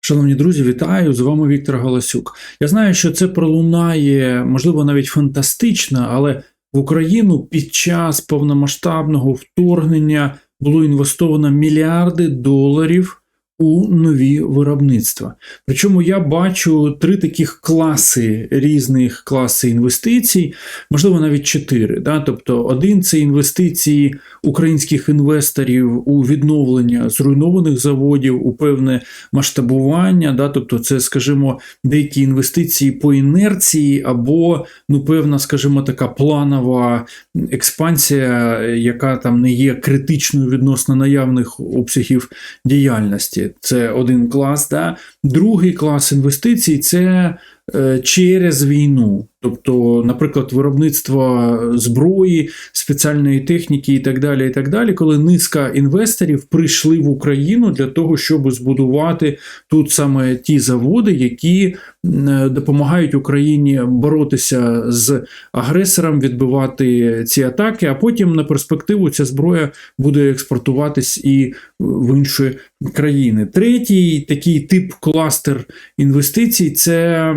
Шановні друзі, вітаю! З вами Віктор Галасюк. Я знаю, що це пролунає, можливо, навіть фантастично, але в Україну під час повномасштабного вторгнення було інвестовано мільярди доларів у нові виробництва. Причому я бачу три таких класи різних класи інвестицій, можливо, навіть чотири. Да? Тобто, один це інвестиції українських інвесторів у відновлення зруйнованих заводів, у певне масштабування. Да? Тобто, це, скажімо, деякі інвестиції по інерції, або ну, певна, скажімо, така планова експансія, яка там не є критичною відносно наявних обсягів діяльності. Це один клас. Да? Другий клас інвестицій це через війну. Тобто, наприклад, виробництво зброї, спеціальної техніки і так далі, і так далі, коли низка інвесторів прийшли в Україну для того, щоб збудувати тут саме ті заводи, які е, допомагають Україні боротися з агресором, відбивати ці атаки, а потім на перспективу ця зброя буде експортуватись і в інші країни. Третій такий тип кластер інвестицій це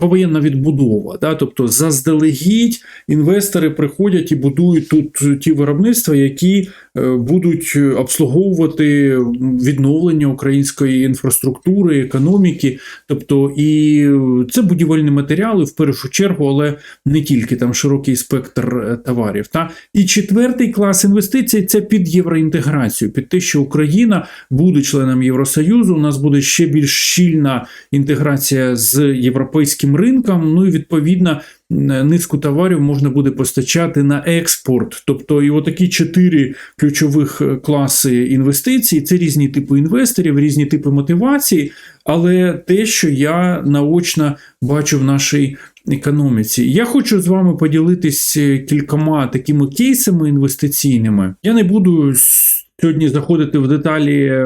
повоєнна відбудова. Да? Тобто заздалегідь інвестори приходять і будують тут ті виробництва, які будуть обслуговувати відновлення української інфраструктури, економіки. Тобто, і це будівельні матеріали в першу чергу, але не тільки там широкий спектр е, товарів. Та? І четвертий клас інвестицій це під євроінтеграцію, під те, що Україна буде членом Євросоюзу. У нас буде ще більш щільна інтеграція з європейським ринком. Ну і відповідно низку товарів можна буде постачати на експорт. Тобто, і отакі чотири ключових класи інвестицій це різні типи інвесторів, різні типи мотивації, але те, що я наочно бачу в нашій економіці. Я хочу з вами поділитись кількома такими кейсами інвестиційними. Я не буду сьогодні заходити в деталі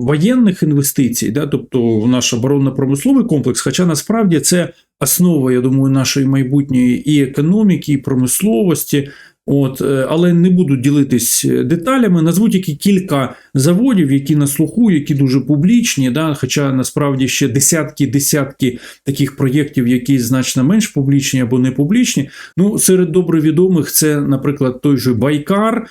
воєнних інвестицій, да, тобто в наш оборонно-промисловий комплекс, хоча насправді це основа, я думаю, нашої майбутньої і економіки, і промисловості. От, Але не буду ділитись деталями. Назву тільки кілька заводів, які на слуху, які дуже публічні. Да? Хоча насправді ще десятки-десятки таких проєктів, які значно менш публічні або не публічні. Ну, Серед добре відомих це, наприклад, той же Байкар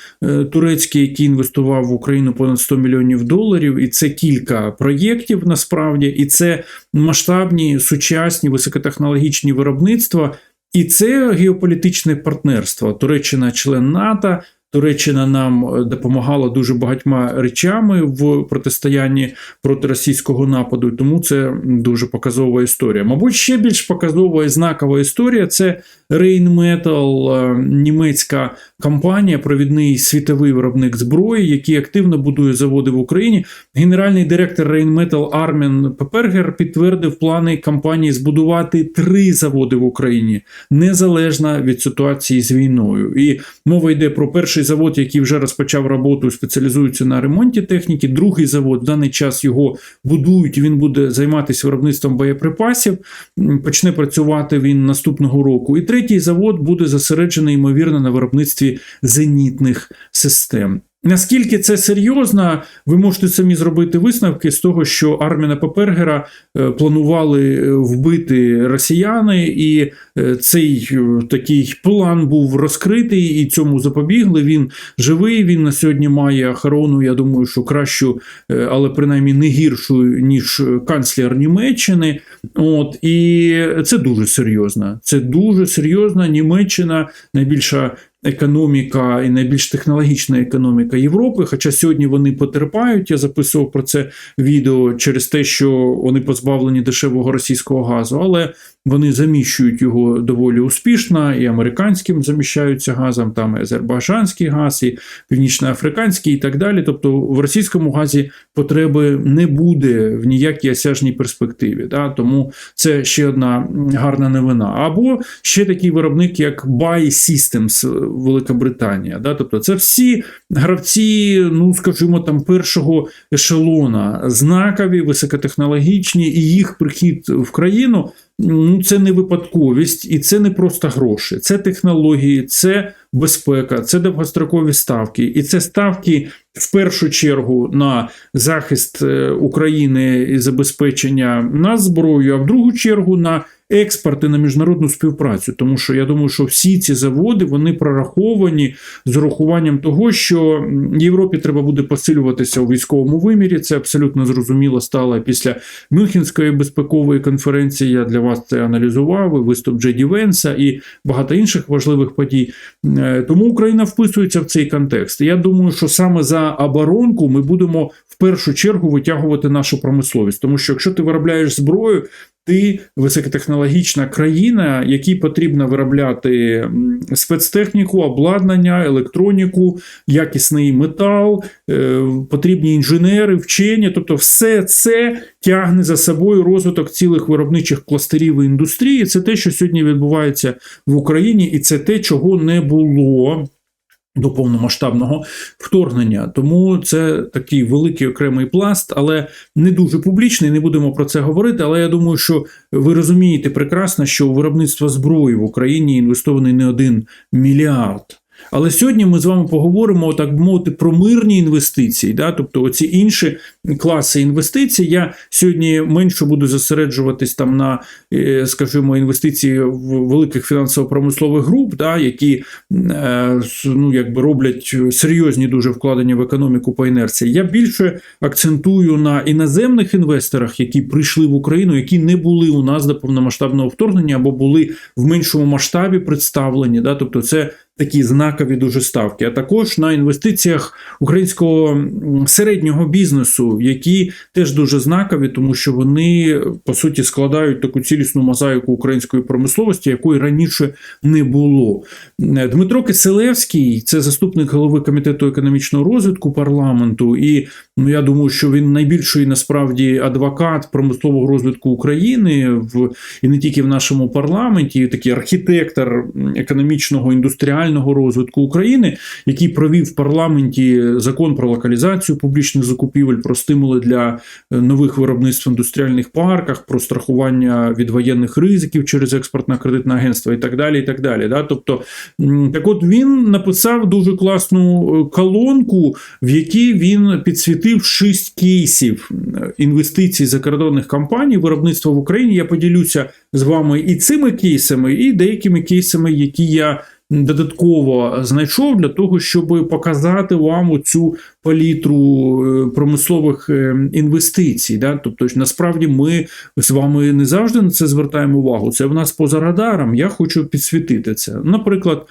турецький, який інвестував в Україну понад 100 мільйонів доларів. І це кілька проєктів насправді, і це масштабні сучасні високотехнологічні виробництва. І це геополітичне партнерство. Туреччина член НАТО. Туреччина нам допомагала дуже багатьма речами в протистоянні проти російського нападу, тому це дуже показова історія. Мабуть, ще більш показова і знакова історія це Rheinmetall, німецька компанія, провідний світовий виробник зброї, який активно будує заводи в Україні. Генеральний директор Rheinmetall Армен Пепергер підтвердив плани компанії збудувати три заводи в Україні незалежно від ситуації з війною. І мова йде про перший завод, який вже розпочав роботу, спеціалізується на ремонті техніки. Другий завод в даний час його будують. Він буде займатися виробництвом боєприпасів. Почне працювати він наступного року. І третій завод буде зосереджений ймовірно на виробництві зенітних систем. Наскільки це серйозно, ви можете самі зробити висновки з того, що Арміна Папергера планували вбити росіяни, і цей такий план був розкритий і цьому запобігли. Він живий. Він на сьогодні має охорону. Я думаю, що кращу, але принаймні не гіршу, ніж канцлер Німеччини. От і це дуже серйозно. Це дуже серйозно. Німеччина найбільша економіка і найбільш технологічна економіка Європи. Хоча сьогодні вони потерпають, я записував про це відео через те, що вони позбавлені дешевого російського газу, але вони заміщують його доволі успішно, і американським заміщаються газом, там і азербайджанський газ, і північноафриканський, і так далі. Тобто в російському газі потреби не буде в ніякій осяжній перспективі. Да? Тому це ще одна гарна новина. Або ще такий виробник, як Buy Systems Великобританія. Да? Тобто це всі гравці, ну скажімо, там першого ешелона, знакові, високотехнологічні, і їх прихід в країну ну, це не випадковість і це не просто гроші, це технології, це безпека, це довгострокові ставки, і це ставки в першу чергу на захист е, України і забезпечення нас зброєю, а в другу чергу на експорт на міжнародну співпрацю. Тому що я думаю, що всі ці заводи вони прораховані з урахуванням того, що Європі треба буде посилюватися у військовому вимірі. Це абсолютно зрозуміло стало після Мюнхенської безпекової конференції. Я для вас це аналізував. і Виступ Джеді Венса і багато інших важливих подій. Е, Тому Україна вписується в цей контекст. Я думаю, що саме за оборонку ми будемо в першу чергу витягувати нашу промисловість, тому що якщо ти виробляєш зброю. Ти високотехнологічна країна, якій потрібно виробляти спецтехніку, обладнання, електроніку, якісний метал, е, потрібні інженери, вчені. Тобто, все це тягне за собою розвиток цілих виробничих кластерів і індустрії. Це те, що сьогодні відбувається в Україні, і це те, чого не було. До повномасштабного вторгнення, тому це такий великий окремий пласт, але не дуже публічний. Не будемо про це говорити. Але я думаю, що ви розумієте прекрасно, що у виробництво зброї в Україні інвестований не один мільярд. Але сьогодні ми з вами поговоримо так би мовити про мирні інвестиції, да? тобто оці інші класи інвестицій. Я сьогодні менше буду зосереджуватись там на, е, скажімо, інвестиції в великих фінансово-промислових груп, да? які е, ну, якби роблять серйозні дуже вкладення в економіку по інерції. Я більше акцентую на іноземних інвесторах, які прийшли в Україну, які не були у нас до повномасштабного вторгнення або були в меншому масштабі представлені. Да? Тобто, це такі знакові дуже ставки, а також на інвестиціях українського середнього бізнесу, які теж дуже знакові, тому що вони по суті складають таку цілісну мозаїку української промисловості, якої раніше не було. Е, Дмитро Киселевський, це заступник голови комітету економічного розвитку парламенту, і ну я думаю, що він найбільший насправді адвокат промислового розвитку України в і не тільки в нашому парламенті, і такий архітектор економічного індустріального розвитку України, який провів в парламенті закон про локалізацію публічних закупівель, про стимули для е, нових виробництв в індустріальних парках, про страхування від воєнних ризиків через експортне кредитне агентство і так далі. І так далі. Да? Тобто, так от він написав дуже класну е, колонку, в якій він підсвітив шість кейсів е, інвестицій закордонних компаній, виробництва в Україні. Я поділюся з вами і цими кейсами, і деякими кейсами, які я додатково знайшов для того, щоб показати вам цю палітру е, промислових е, інвестицій. Да? Тобто, насправді ми з вами не завжди на це звертаємо увагу. Це в нас поза радаром. Я хочу підсвітити це. Наприклад,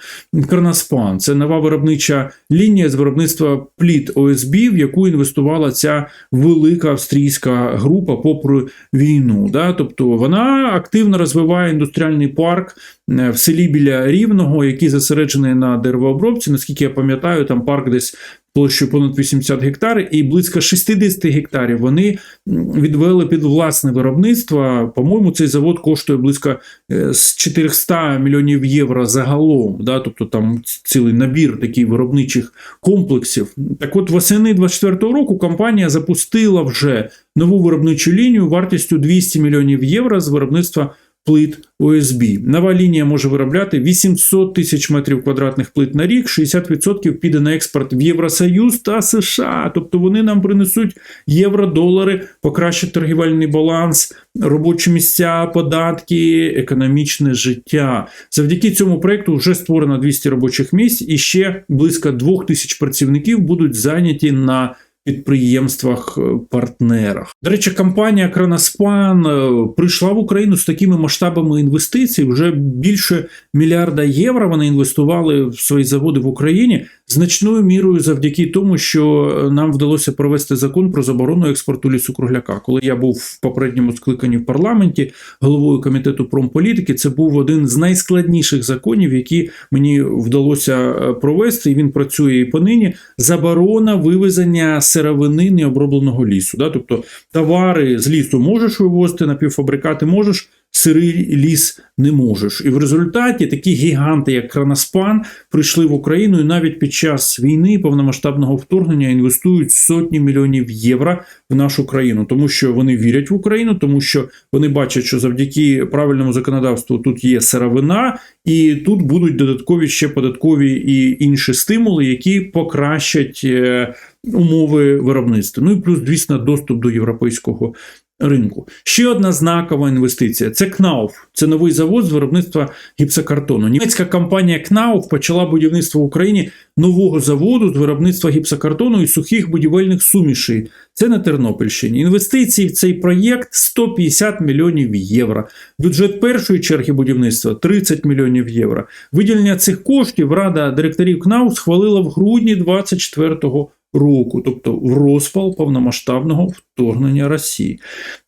Карнаспан це нова виробнича лінія з виробництва пліт ОСБ, в яку інвестувала ця велика австрійська група попри війну. Да? Тобто вона активно розвиває індустріальний парк е, в селі біля Рівного, який зосереджений на деревообробці. Наскільки я пам'ятаю, там парк десь площею понад 80 гектарів, і близько 60 гектарів вони відвели під власне виробництво. По-моєму, цей завод коштує близько е, 400 мільйонів євро загалом. Да? Тобто там цілий набір таких виробничих комплексів. Так от восени 24 року компанія запустила вже нову виробничу лінію вартістю 200 мільйонів євро з виробництва плит ОСБ. Нова лінія може виробляти 800 тисяч метрів квадратних плит на рік, 60% піде на експорт в Євросоюз та США. Тобто вони нам принесуть євро-долари, покращать торгівельний баланс, робочі місця, податки, економічне життя. Завдяки цьому проекту вже створено 200 робочих місць і ще близько 2 тисяч працівників будуть зайняті на підприємствах-партнерах. До речі, компанія Краноспан е, прийшла в Україну з такими масштабами інвестицій. Вже більше мільярда євро вони інвестували в свої заводи в Україні значною мірою завдяки тому, що нам вдалося провести закон про заборону експорту лісу-кругляка. Коли я був в попередньому скликанні в парламенті головою комітету промполітики, це був один з найскладніших законів, які мені вдалося е, провести, і він працює і понині. Заборона вивезення сировини необробленого лісу. Да? Тобто товари з лісу можеш вивозити, напівфабрикати можеш сирий ліс не можеш. І в результаті такі гіганти, як Кранаспан, прийшли в Україну і навіть під час війни повномасштабного вторгнення інвестують сотні мільйонів євро в нашу країну, тому що вони вірять в Україну, тому що вони бачать, що завдяки правильному законодавству тут є сировина, і тут будуть додаткові ще податкові і інші стимули, які покращать е, умови виробництва. Ну і плюс, звісно, доступ до європейського ринку. Ще одна знакова інвестиція це КНАУФ. Це новий завод з виробництва гіпсокартону. Німецька компанія КНАУФ почала будівництво в Україні нового заводу з виробництва гіпсокартону і сухих будівельних сумішей. Це на Тернопільщині. Інвестиції в цей проєкт 150 мільйонів євро. Бюджет першої черги будівництва 30 мільйонів євро. Виділення цих коштів Рада директорів КНАУ схвалила в грудні 24-го року, тобто в розпал повномасштабного вторгнення Росії.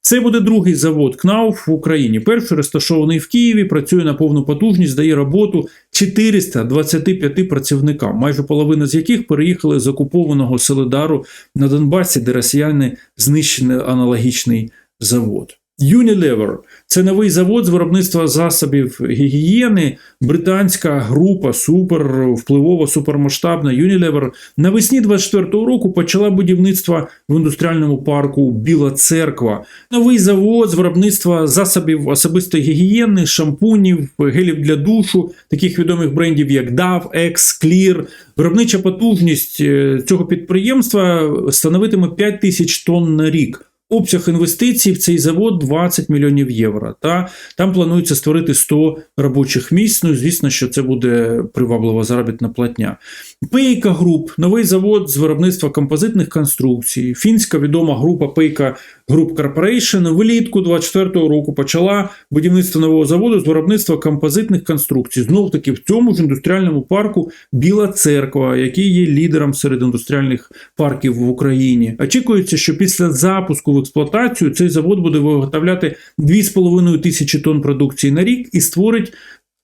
Це буде другий завод КНАУФ в Україні. Перший розташований в Києві, працює на повну потужність, дає роботу 425 працівникам, майже половина з яких переїхали з окупованого Селедару на Донбасі, де росіяни знищили аналогічний завод. Unilever – це новий завод з виробництва засобів гігієни. Британська група супер впливова, супермасштабна Unilever навесні 24-го року почала будівництво в індустріальному парку Біла Церква. Новий завод з виробництва засобів особистої гігієни, шампунів, гелів для душу, таких відомих брендів як DAV, X, Clear. Виробнича потужність е, цього підприємства становитиме 5 тисяч тонн на рік. Обсяг інвестицій в цей завод 20 мільйонів євро. Та там планується створити 100 робочих місць. Ну, звісно, що це буде приваблива заробітна платня. Пейка Груп, новий завод з виробництва композитних конструкцій. Фінська відома група Пейка Груп Corporation влітку 24-го року почала будівництво нового заводу з виробництва композитних конструкцій. Знов таки в цьому ж індустріальному парку Біла Церква, який є лідером серед індустріальних парків в Україні. Очікується, що після запуску в експлуатацію цей завод буде виготовляти 2,5 тисячі тонн продукції на рік і створить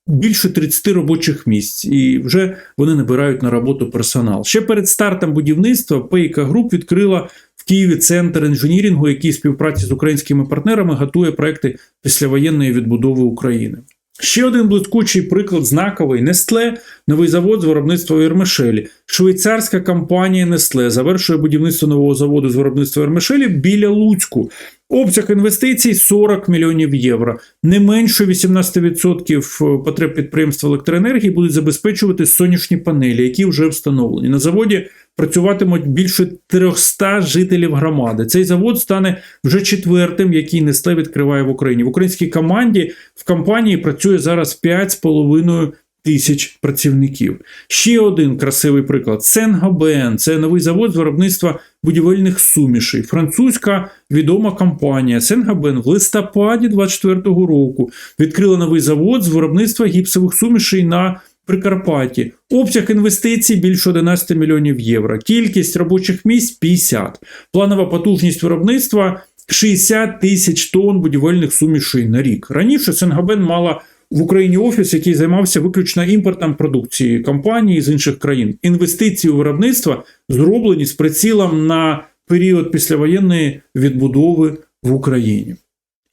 більше 30 робочих місць, і вже вони набирають на роботу персонал. Ще перед стартом будівництва Пейка Груп відкрила Києві центр інженірінгу, який в співпраці з українськими партнерами готує проекти післявоєнної відбудови України. Ще один блискучий приклад знаковий Нестле, новий завод з виробництва Вермишелі. Швейцарська компанія Нестле завершує будівництво нового заводу з виробництва Вермишелі біля Луцьку. Обсяг інвестицій 40 мільйонів євро. Не менше 18% потреб підприємства електроенергії будуть забезпечувати сонячні панелі, які вже встановлені. На заводі працюватимуть більше 300 жителів громади. Цей завод стане вже четвертим, який Нестле відкриває в Україні. В українській команді в компанії працює зараз 5,5 тисяч працівників. Ще один красивий приклад: Сенгабен це новий завод з виробництва будівельних сумішей. Французька відома компанія Сенгабен в листопаді 24-го року відкрила новий завод з виробництва гіпсових сумішей на Прикарпатті. Обсяг інвестицій більше 11 мільйонів євро. Кількість робочих місць 50. Планова потужність виробництва 60 тисяч тонн будівельних сумішей на рік. Раніше Сенгабен мала в Україні офіс, який займався виключно імпортом продукції компанії з інших країн. Інвестиції у виробництво зроблені з прицілом на період післявоєнної відбудови в Україні.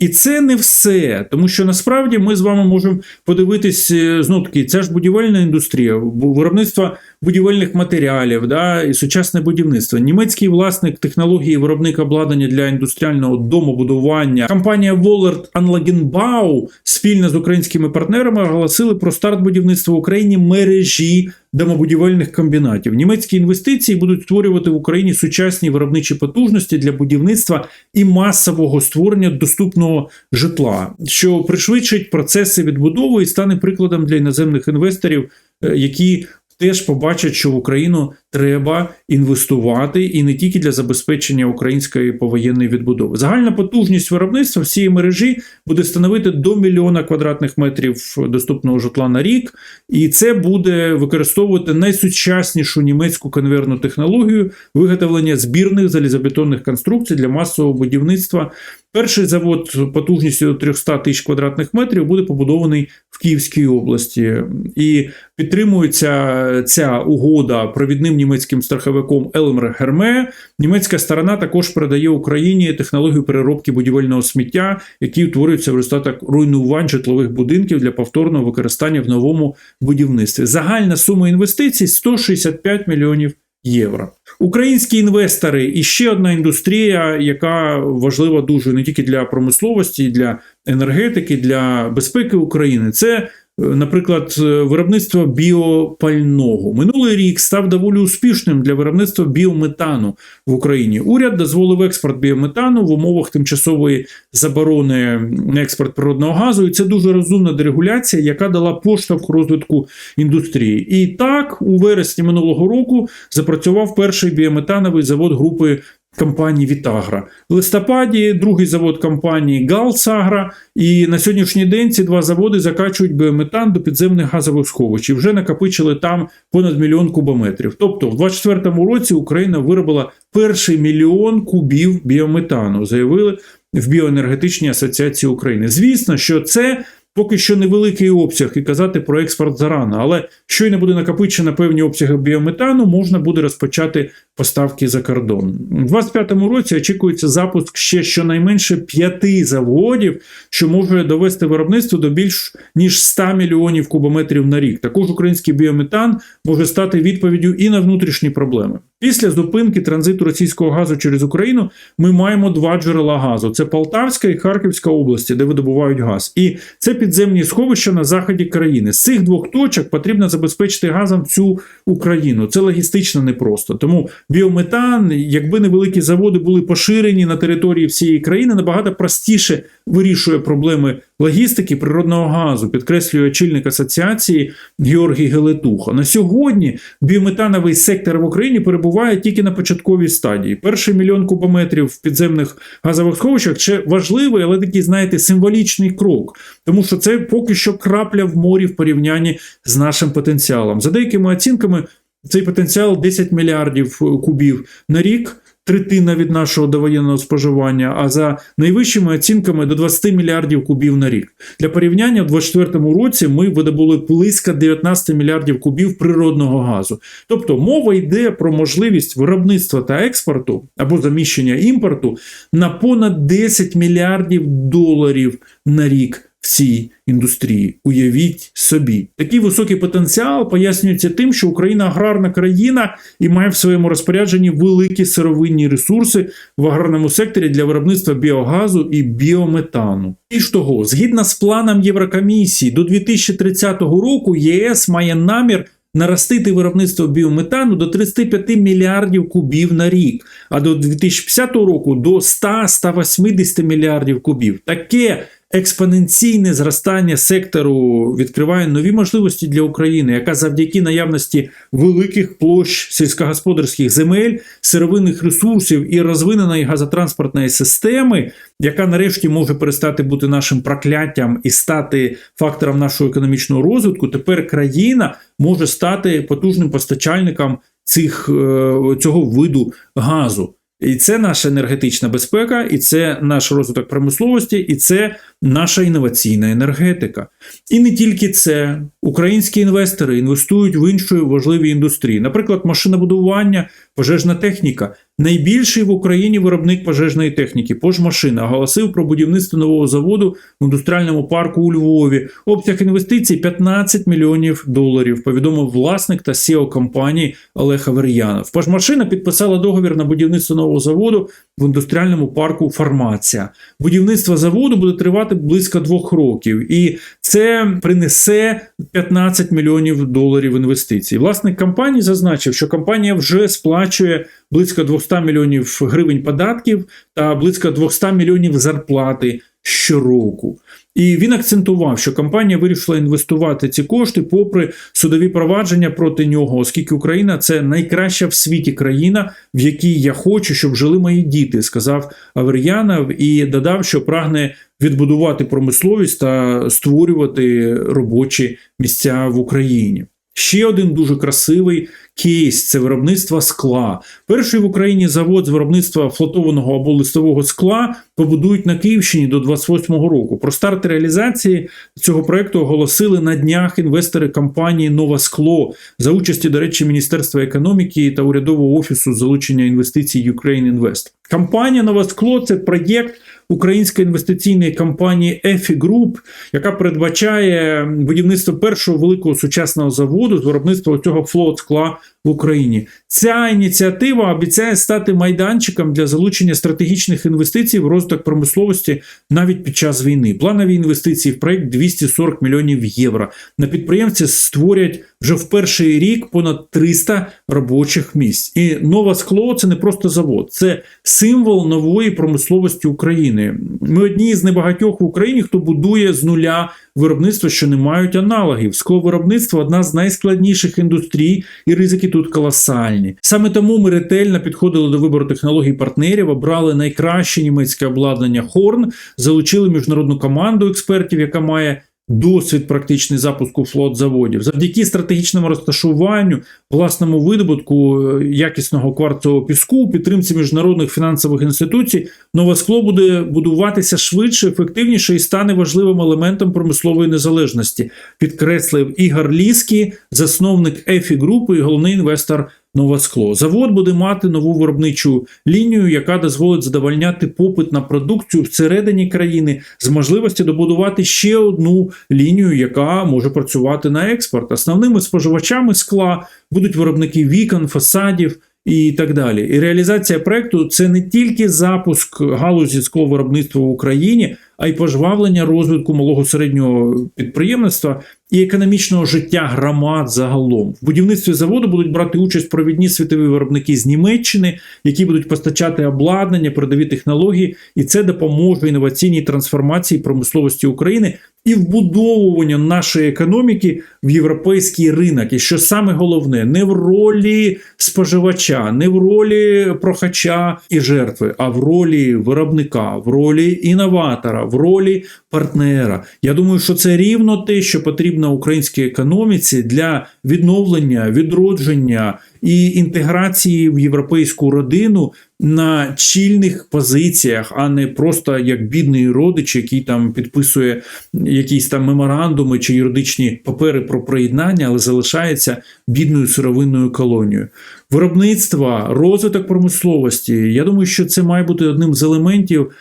І це не все, тому що насправді ми з вами можемо подивитись знов таки, ця ж будівельна індустрія, виробництво будівельних матеріалів, да, і сучасне будівництво. Німецький власник технології виробник обладнання для індустріального домобудування. Компанія Wollert Anlagenbau спільно з українськими партнерами оголосили про старт будівництва в Україні мережі домобудівельних комбінатів. Німецькі інвестиції будуть створювати в Україні сучасні виробничі потужності для будівництва і масового створення доступного житла, що пришвидшить процеси відбудови і стане прикладом для іноземних інвесторів, е, які теж побачать, що в Україну треба інвестувати і не тільки для забезпечення української повоєнної відбудови. Загальна потужність виробництва всієї мережі буде становити до мільйона квадратних метрів доступного житла на рік, і це буде використовувати найсучаснішу німецьку конвейерну технологію виготовлення збірних залізобетонних конструкцій для масового будівництва. Перший завод потужністю до 300 тисяч квадратних метрів буде побудований в Київській області, і підтримується ця угода провідним німецьким страховиком Елмер Герме. Німецька сторона також передає Україні технологію переробки будівельного сміття, які утворюються в результатах руйнувань житлових будинків для повторного використання в новому будівництві. Загальна сума інвестицій 165 мільйонів євро. Українські інвестори і ще одна індустрія, яка важлива дуже не тільки для промисловості, для енергетики, для безпеки України. Це Наприклад, виробництво біопального минулий рік став доволі успішним для виробництва біометану в Україні. Уряд дозволив експорт біометану в умовах тимчасової заборони на експорт природного газу, і це дуже розумна дерегуляція, яка дала поштовх розвитку індустрії. І так, у вересні минулого року запрацював перший біометановий завод групи компанії Вітагра. В листопаді другий завод компанії Галсагра. І на сьогоднішній день ці два заводи закачують біометан до підземних газових сховищ вже накопичили там понад мільйон кубометрів. Тобто, в 2024 році Україна виробила перший мільйон кубів біометану, заявили в біоенергетичній асоціації України. Звісно, що це. Поки що невеликий обсяг і казати про експорт зарано, але щойно буде накопичено певні обсяги біометану, можна буде розпочати поставки за кордон. У 2025 році очікується запуск ще щонайменше п'яти заводів, що може довести виробництво до більш ніж 100 мільйонів кубометрів на рік. Також український біометан може стати відповіддю і на внутрішні проблеми. Після зупинки транзиту російського газу через Україну ми маємо два джерела газу: це Полтавська і Харківська області, де видобувають газ, і це підземні сховища на заході країни. З цих двох точок потрібно забезпечити газом всю Україну. Це логістично непросто. Тому біометан, якби невеликі заводи були поширені на території всієї країни, набагато простіше вирішує проблеми логістики природного газу, підкреслює очільник асоціації Георгій Гелетуха. На сьогодні біометановий сектор в Україні перебуває тільки на початковій стадії. Перший мільйон кубометрів в підземних газових сховищах це важливий, але такий, знаєте, символічний крок, тому що це поки що крапля в морі в порівнянні з нашим потенціалом. За деякими оцінками, цей потенціал 10 мільярдів кубів на рік третина від нашого довоєнного споживання, а за найвищими оцінками до 20 мільярдів кубів на рік. Для порівняння в 2024 році ми видобули близько 19 мільярдів кубів природного газу. Тобто мова йде про можливість виробництва та експорту або заміщення імпорту на понад 10 мільярдів доларів на рік в цій індустрії. Уявіть собі, такий високий потенціал пояснюється тим, що Україна аграрна країна і має в своєму розпорядженні великі сировинні ресурси в аграрному секторі для виробництва біогазу і біометану. І ж того, згідно з планом Єврокомісії, до 2030 року єС має намір. Наростити виробництво біометану до 35 мільярдів кубів на рік, а до 2050 року до 100-180 мільярдів кубів. Таке експоненційне зростання сектору відкриває нові можливості для України, яка завдяки наявності великих площ сільськогосподарських земель, сировинних ресурсів і розвиненої газотранспортної системи, яка нарешті може перестати бути нашим прокляттям і стати фактором нашого економічного розвитку. Тепер країна може стати потужним постачальником цих, е, цього виду газу. І це наша енергетична безпека, і це наш розвиток промисловості, і це наша інноваційна енергетика. І не тільки це. Українські інвестори інвестують в інші важливі індустрії, наприклад, машинобудування, пожежна техніка. Найбільший в Україні виробник пожежної техніки, Пожмашина, оголосив про будівництво нового заводу в індустріальному парку у Львові. Обсяг інвестицій 15 мільйонів доларів. Повідомив власник та SEO компанії Олег Авер'янов. Пожмашина підписала договір на будівництво нового заводу в індустріальному парку Фармація. Будівництво заводу буде тривати близько двох років, і це принесе 15 мільйонів доларів інвестицій. Власник компанії зазначив, що компанія вже сплачує близько 200 мільйонів гривень податків та близько 200 мільйонів зарплати щороку. І він акцентував, що компанія вирішила інвестувати ці кошти попри судові провадження проти нього, оскільки Україна це найкраща в світі країна, в якій я хочу, щоб жили мої діти, сказав Авер'янов і додав, що прагне відбудувати промисловість та створювати робочі місця в Україні. Ще один дуже красивий кейс це виробництво скла. Перший в Україні завод з виробництва флотованого або листового скла побудують на Київщині до 28-го року. Про старт реалізації цього проекту оголосили на днях інвестори компанії Нова Скло за участі, до речі, Міністерства економіки та урядового офісу залучення інвестицій Ukraine Invest. Компанія Нова Скло це проєкт української інвестиційної компанії EFI Group, яка передбачає будівництво першого великого сучасного заводу з виробництва цього флот скла в Україні. Ця ініціатива обіцяє стати майданчиком для залучення стратегічних інвестицій в розвиток промисловості навіть під час війни. Планові інвестиції в проект 240 мільйонів євро. На підприємці створять вже в перший рік понад 300 робочих місць. І нове скло це не просто завод, це символ нової промисловості України. Ми одні з небагатьох в Україні, хто будує з нуля виробництва, що не мають аналогів. Скловиробництво одна з найскладніших індустрій, і ризики тут колосальні. Саме тому ми ретельно підходили до вибору технологій партнерів, обрали найкраще німецьке обладнання Хорн, залучили міжнародну команду експертів, яка має. Досвід практичний запуску флот заводів завдяки стратегічному розташуванню, власному видобутку е, якісного кварцового піску, підтримці міжнародних фінансових інституцій, нове скло буде будуватися швидше, ефективніше і стане важливим елементом промислової незалежності. Підкреслив Ігор Ліський, засновник ЕФІ групи і головний інвестор. Нове скло. Завод буде мати нову виробничу лінію, яка дозволить задовольняти попит на продукцію всередині країни з можливості добудувати ще одну лінію, яка може працювати на експорт. Основними споживачами скла будуть виробники вікон, фасадів. І так далі. І реалізація проекту це не тільки запуск галузі скловиробництва в Україні, а й пожвавлення розвитку малого середнього підприємництва і економічного життя громад загалом. В будівництві заводу будуть брати участь провідні світові виробники з Німеччини, які будуть постачати обладнання, передові технології, і це допоможе інноваційній трансформації промисловості України і вбудовуванню нашої економіки в європейський ринок. І що саме головне, не в ролі споживача, не в ролі прохача і жертви, а в ролі виробника, в ролі інноватора, в ролі партнера. Я думаю, що це рівно те, що потрібно українській економіці для відновлення, відродження і інтеграції в європейську родину на чільних позиціях, а не просто як бідний родич, який там підписує якісь там меморандуми чи юридичні папери про приєднання, але залишається бідною сировинною колонією. Виробництва, розвиток промисловості. Я думаю, що це має бути одним з елементів.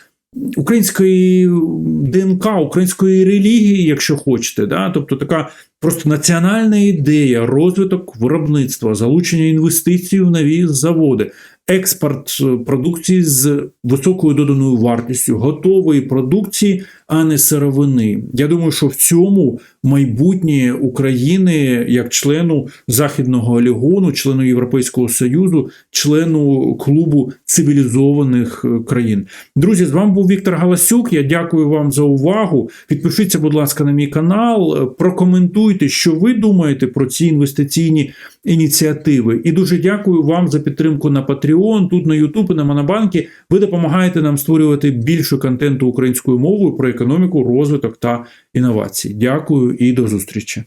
Української ДНК, української релігії, якщо хочете, да? тобто така просто національна ідея, розвиток виробництва, залучення інвестицій в нові заводи, експорт продукції з високою доданою вартістю, готової продукції, а не сировини. Я думаю, що в цьому майбутнє України як члену Західного Легону, члену Європейського Союзу, члену клубу цивілізованих країн. Друзі, з вами був Віктор Галасюк. Я дякую вам за увагу. Підпишіться, будь ласка, на мій канал, прокоментуйте, що ви думаєте про ці інвестиційні ініціативи. І дуже дякую вам за підтримку на Patreon, тут на YouTube на Монобанки. Ви допомагаєте нам створювати більше контенту українською мовою про економіку, розвиток та інновації. Дякую і до зустрічі.